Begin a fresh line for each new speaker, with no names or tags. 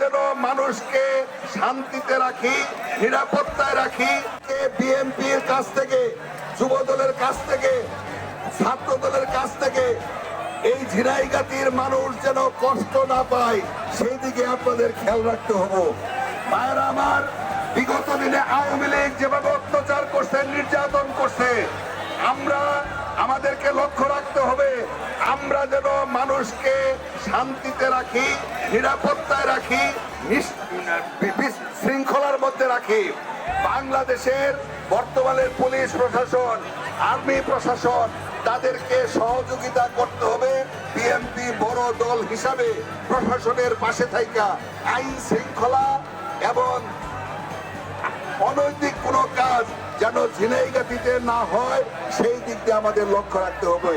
যেন মানুষকে শান্তিতে রাখি, নিরাপত্তায় রাখি। বিএনপির কাছ থেকে যুব দলের কাছ থেকে ছাত্র দলের কাছ থেকে এই ঝিনাইগাতির মানুষ যেন কষ্ট না পায় সেই দিকে আপনাদের খেয়াল রাখতে হব। মায়েরা আমার, বিগত দিনে আওয়ামী লীগ যেভাবে অত্যাচার করছে, নির্যাতন করছে, আমরা আমাদেরকে লক্ষ্য রাখতে হবে, আমরা যেন মানুষকে শান্তিতে রাখি, নিরাপত্তায় রাখি শৃঙ্খলার মধ্যে রাখি। বাংলাদেশের বর্তমানে পুলিশ প্রশাসন, আর্মি প্রশাসন, তাদেরকে সহযোগিতা করতে হবে বিএনপি বড় দল হিসাবে প্রশাসনের পাশে থাকা আইন শৃঙ্খলা এবং অনৈতিক কোনো কাজ যেন ঝিনাইগাতিতে না হয়, সেই দিক দিয়ে আমাদের লক্ষ্য রাখতে হবে।